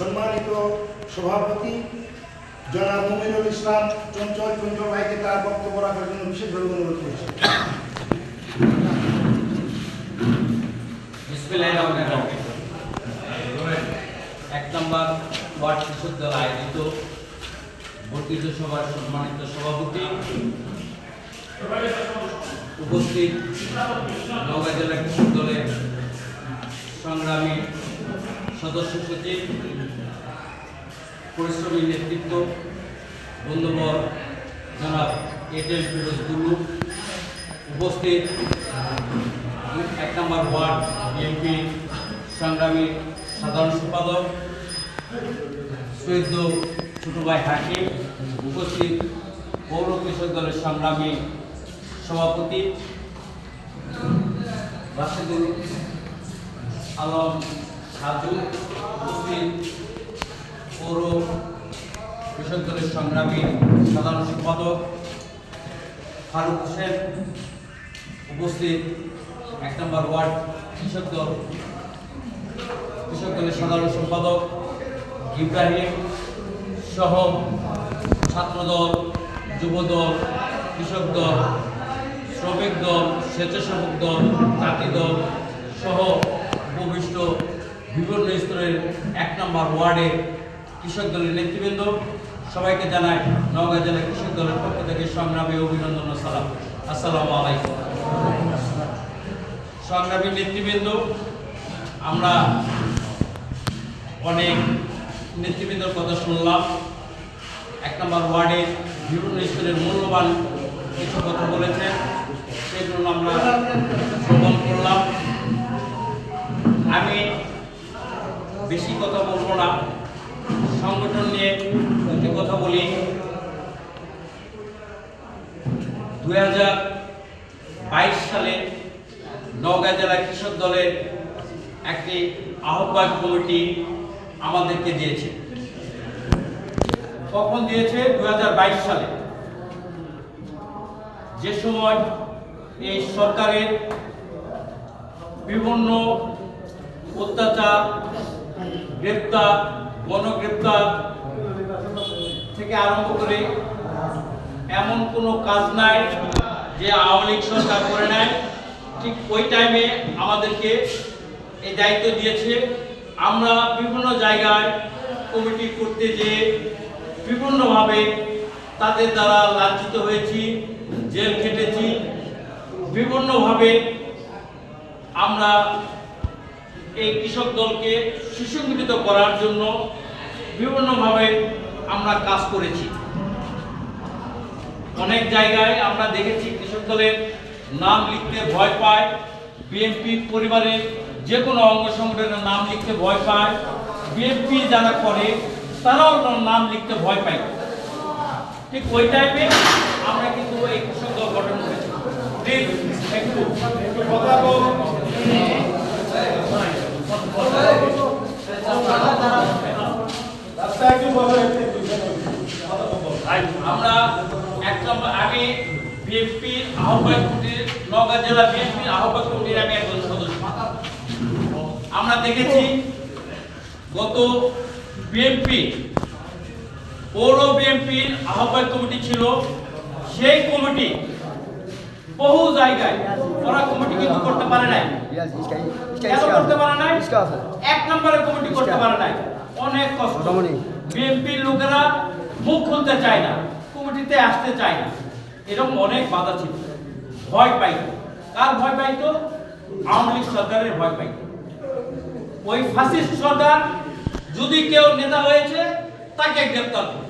সম্মানিত সভাপতি জনাব মুমিনুল ইসলাম চঞ্চল চঞ্চল ভাইকে তার বক্তব্য রাখার জন্য বিশেষভাবে অনুরোধ করছি। এক নম্বর ওয়ার্ড কৃষক দল আয়োজিত বর্ধিত সভার সম্মানিত সভাপতি উপস্থিত নওগাঁ জেলা কৃষক দলের সংগ্রামী সদস্য সচিব, পরিশ্রমী নেতৃত্ব, বন্ধুবর জনাব এটেল ফিরোজ দুলু, উপস্থিত এক নম্বর ওয়ার্ড বিএনপি সংগ্রামী সাধারণ সম্পাদক, সৈয়দ ছোট ভাই হাকিম, উপস্থিত পৌর কৃষক দলের সংগ্রামী সভাপতি, রাশেদুল আলম সাজু উপস্থিত পৌর কৃষক সংগ্রামী সাধারণ সম্পাদক ফারুক হোসেন উপস্থিত এক নম্বর ওয়ার্ড কৃষক দল কৃষক দলের সাধারণ সম্পাদক ইব্রাহিম সহ ছাত্রদল, যুবদল কৃষক দল শ্রমিক দল স্বেচ্ছাসেবক দল জাতি দল সহ উপবিষ্ট বিভিন্ন স্তরের এক নম্বর ওয়ার্ডে কৃষক দলের নেতৃবৃন্দ। সবাইকে জানাই নওগাঁ জেলা কৃষক দলের পক্ষ থেকে সংগ্রামী অভিনন্দন ও সালাম। আসসালামু আলাইকুম। সংগ্রামী নেতৃবৃন্দ, আমরা অনেক নেতৃবৃন্দর কথা শুনলাম। এক নম্বর ওয়ার্ডে বিভিন্ন স্তরের মূল্যবান কিছু কথা বলেছেন, সেগুলো আমরা শ্রবণ করলাম। আমি বেশি কথা বলব না। সংগঠন নিয়ে কথা বলি। দুই হাজার বাইশ সালে নওগাঁ জেলা কৃষক দলের একটি আহ্বায়ক কমিটি আমাদেরকে দিয়েছে। কখন দিয়েছে? দু হাজার বাইশ সালে। যে সময় এই সরকারের বিভিন্ন অত্যাচার গ্রেপ্তার, গণগ্রেপ্তার থেকে আরম্ভ করে এমন কোনো কাজ নাই যে আওয়ামী লীগ সরকার করে নেয় ঠিক ওই টাইমে আমাদেরকে এই দায়িত্ব দিয়েছে। আমরা বিভিন্ন জায়গায় কমিটি করতে যে বিভিন্নভাবে তাদের দ্বারা লাঞ্ছিত হয়েছি, জেল খেটেছি। বিভিন্নভাবে আমরা এই কৃষক দলকে সুসংগঠিত করার জন্য বিভিন্নভাবে আমরা কাজ করেছি। অনেক জায়গায় আমরা দেখেছি কৃষক দলের নাম লিখতে ভয় পায় বিএনপি পরিবারের যে কোনো অঙ্গ সংগঠনের নাম লিখতে ভয় পায় বিএনপি যারা করে তারাও নাম লিখতে ভয় পায়। ঠিক ওই টাইমে আমরা কিন্তু এই কৃষক দল গঠন করেছি। একটু একটু কথা বল আমরা এক নম্বর আমি বিএনপি আমরা দেখেছি গত বিএনপি পৌর বিএনপির আহ্বায়ক কমিটি ছিল। সেই কমিটি বহু জায়গায় ওরা কমিটি কিন্তু করতে পারে নাই। এক নম্বরে কমিটি করতে অনেক কষ্ট। লোকেরা মুখ খুলতে চায় না কমিটিতে আসতে চায় না। এরকম অনেক বাধা ছিল। ভয় পাইতো। কার ভয় পাইতো? আওয়ামী লীগ সরকারের ভয় পাইতো। ওই ফাসিস্ট সরকার যদি কেউ নেতা হয়েছে, তাকে গ্রেপ্তার করবে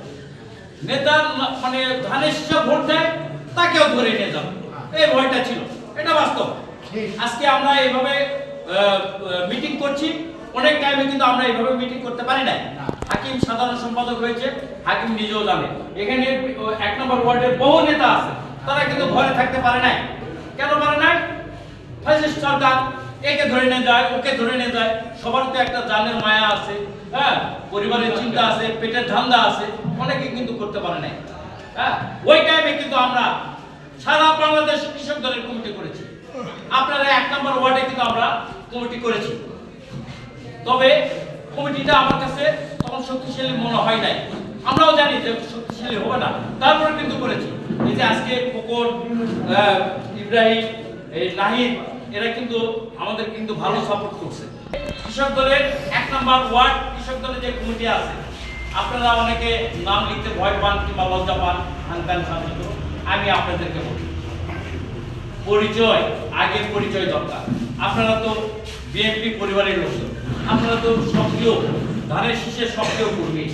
নেতা মানে শীষে ভোট দেয়, তাকেও ধরে নিয়ে যাবে। এই ভয়টা ছিল। এটা বাস্তব। আজকে আমরা এইভাবে মিটিং করছি। অনেক টাইমে কিন্তু আমরা এইভাবে মিটিং করতে পারি না হাকিম সাধারণ সম্পাদক হয়েছে, হাকিম নিজেও জানে। এখানে এক নম্বর ওয়ার্ডের বহু নেতা আছে। তারা কিন্তু ঘরে থাকতে পারে নাই। কেন পারে নাই? ফ্যাসিস্ট সরকার একে ধরে নিয়ে যায়, ওকে ধরে নিয়ে যায়। সবার তো একটা জানের মায়া আছে হ্যাঁ? পরিবারের চিন্তা আছে, পেটের ধান্দা আছে, অনেকে কিন্তু করতে পারে নাই। হ্যাঁ? ওই টাইমে কিন্তু আমরা সারা বাংলাদেশ কৃষক দলের কমিটি করেছি। আপনারা এক নম্বর ওয়ার্ডে কিন্তু আমরা কমিটি করেছি। তবে কমিটিটা আমার কাছে তখন শক্তিশালী মনে হয় নাই। আমরাও জানি যে শক্তিশালী হবে না। তারপরে কিন্তু করেছি। যে আজকে খোকন ইব্রাহিম, এই নাহিদ, এরা কিন্তু আমাদের কিন্তু ভালো সাপোর্ট করছে। কৃষক দলের এক নম্বর ওয়ার্ড কৃষক দলের যে কমিটি আছে, আপনারা অনেকে নাম লিখতে ভয় পান কিংবা লজ্জা পান হানকান শান্তিত আমি আপনাদেরকে বলি। পরিচয়, আগে পরিচয় দরকার। আপনারা তো বিএনপি পরিবারের লোক আপনারা তো সক্রিয়, ধানের শীষের সক্রিয় কর্মী।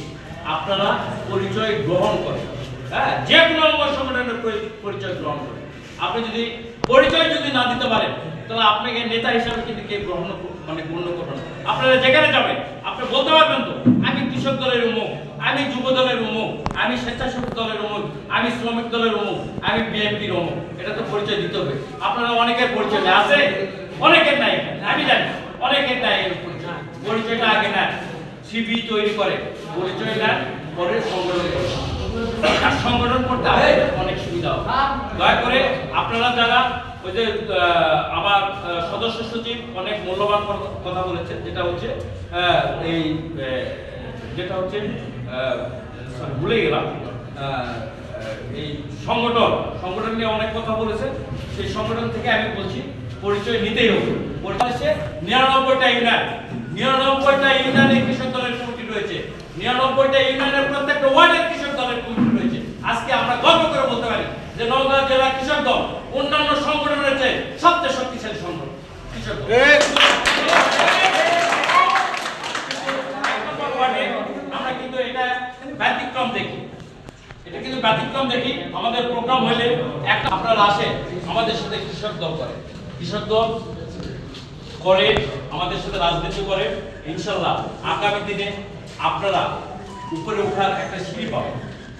আপনারা পরিচয় গ্রহণ করেন। হ্যাঁ যে কোনো সংগঠনের পরিচয় গ্রহণ করেন। আপনি যদি পরিচয় যদি না দিতে পারেন, তাহলে আপনাকে নেতা হিসাবে কিন্তু গ্রহণ মানে গণ্য না। আপনারা যেখানে যাবেন, আপনি বলতে পারবেন তো, আমি কৃষক দলের উমুক, আমি যুব দলের উমুক, আমি স্বেচ্ছাসেবক দলের উমুক, আমি শ্রমিক দলের উমুক, আমি বিএনপির উমুক, এটা তো পরিচয় দিতে হবে। আপনারা অনেকের পরিচয়। আছে? অনেকের নাই আমি জানি। অনেকের নাই পরিচয়। পরিচয়টা আগে নেন। সিবি তৈরি করে, পরিচয় নেন, পরে সংগঠন করে। সংগঠন করতে অনেক সুবিধা হবে। দয়া করে আপনারা যারা ওই যে আমার সদস্য সচিব অনেক মূল্যবান কথা- বলেছেন, যেটা হচ্ছে এই যেটা হচ্ছে ভুলে গেলাম। এই সংগঠন সংগঠন নিয়ে অনেক কথা বলেছে সেই সংগঠন থেকে আমি বলছি, পরিচয় নিতেই হবে। পরিচয় নিরানব্বইটা ইউনিয়ন। নিরানব্বইটা ইউনিয়নে কৃষক দলের কমিটি রয়েছে। নিরানব্বইটা ইউনিয়নের প্রত্যেকটা ওয়ার্ডের কৃষক দলের কমিটি রয়েছে আজকে আমরা গর্ব করে বলতে পারি যে নওগাঁ জেলা কৃষক দল অন্যান্য সংগঠনের চেয়ে সবচেয়ে শক্তিশালী সংগঠন। কৃষক দল। এক আমরা কিন্তু এটা ব্যতিক্রম দেখি। এটা কিন্তু ব্যতিক্রম দেখি। আমাদের প্রোগ্রাম হইলে একটা আপনারা আসেন আমাদের সাথে কৃষক দল করে। কৃষক দল করে আমাদের সাথে রাজনীতি করে। ইনশাল্লাহ আগামী দিনে আপনারা উপরে ওঠার একটা সিঁড়ি পাবেন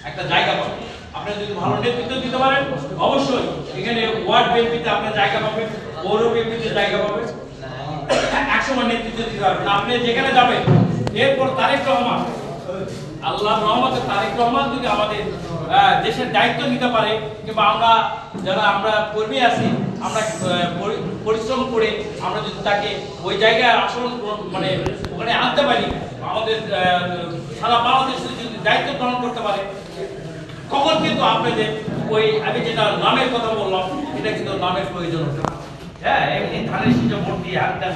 একটা জায়গা পাবেন। আপনারা যদি ভালো নেতৃত্ব দিতে পারেন, অবশ্যই এখানে ওয়ার্ড বিএনপিতে আপনার জায়গা পাবেন, পৌর বিএনপিতে জায়গা পাবেন। একসময় নেতৃত্ব দিতে পারবেন। আপনি যেখানে যাবেন, এরপর তারেক রহমান আল্লাহ রহমতে তারেক রহমান যদি আমাদের দেশের দায়িত্ব নিতে পারে, কিংবা আমরা যারা আমরা কর্মী আছি, আমরা পরিশ্রম করে আমরা যদি তাকে ওই জায়গায় আসন মানে ওখানে আনতে পারি, আমাদের সারা বাংলাদেশে যদি দায়িত্ব গ্রহণ করতে পারে তখন কিন্তু আপনাদের ওই আমি যেটা নামের কথা বললাম, এটা কিন্তু নামের প্রয়োজন। হ্যাঁ হাত দেন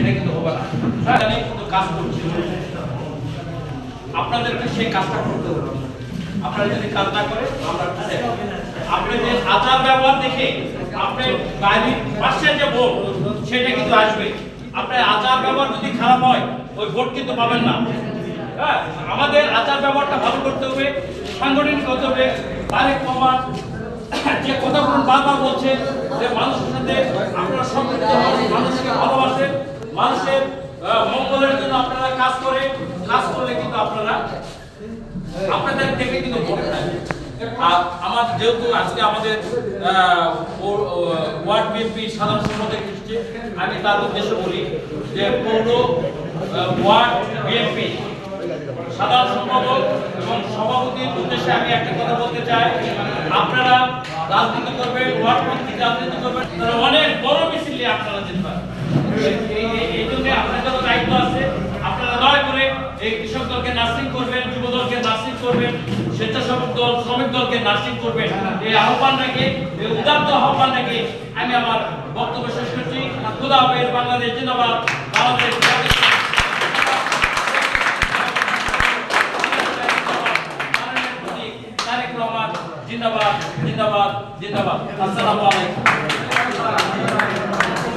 এটা কিন্তু হবে না। সেখানে কিন্তু কাজ করছি। আপনাদেরকে সেই কাজটা করতে হবে। আপনারা যদি কাজ না করে, আমরা আপনাদের আচার ব্যবহার দেখে আপনার বাড়ির পাশে যে ভোট, সেটা কিন্তু আসবে। আপনার আচার ব্যবহার যদি খারাপ হয়, ওই ভোট কিন্তু পাবেন না। হ্যাঁ আমাদের আচার ব্যবহারটা ভালো করতে হবে। সাংগঠনিক হবে তারেক যে কথাগুলো বারবার বলছে যে মানুষের সাথে আপনারা সম্পৃক্ত হন, মানুষকে ভালোবাসেন, মানুষের মঙ্গলের জন্য আপনারা কাজ করে কাজ করলে কিন্তু আপনারা, আপনাদের থেকে কিন্তু আমার যেহেতু আজকে আমাদের ওয়ার্ড বিএনপি সাধারণ সম্পাদক এসেছে, আমি তার উদ্দেশ্যে বলি যে পৌর ওয়ার্ড বিএনপি সাধারণ সম্পাদক এবং সভাপতির উদ্দেশ্যে আমি একটা কথা বলতে চাই। আপনারা রাজনীতি করবেন, ওয়ার্ড কর্তৃক রাজনীতি করবেন অনেক বড় মিছিল আপনারা যেতে পারেন। এই জন্য আপনাদেরও দায়িত্ব আছে। আপনারা দয়া করে এই কৃষক দলকে নার্সিং করবেন, যুব দলকে নার্সিং করবেন, স্বেচ্ছাসেবক দল, শ্রমিক দলকে নার্সিং করবেন। এই আহ্বান রেখে, এই উদাত্ত আহ্বান রেখে আমি আমার বক্তব্য শেষ করছি। খুদা হাফেজ, বাংলাদেশ জিন্দাবাদ। বাংলাদেশ জিন্দাবাদ জিন্দাবাদ জিন্দাবাদ। আসসালামু আলাইকুম।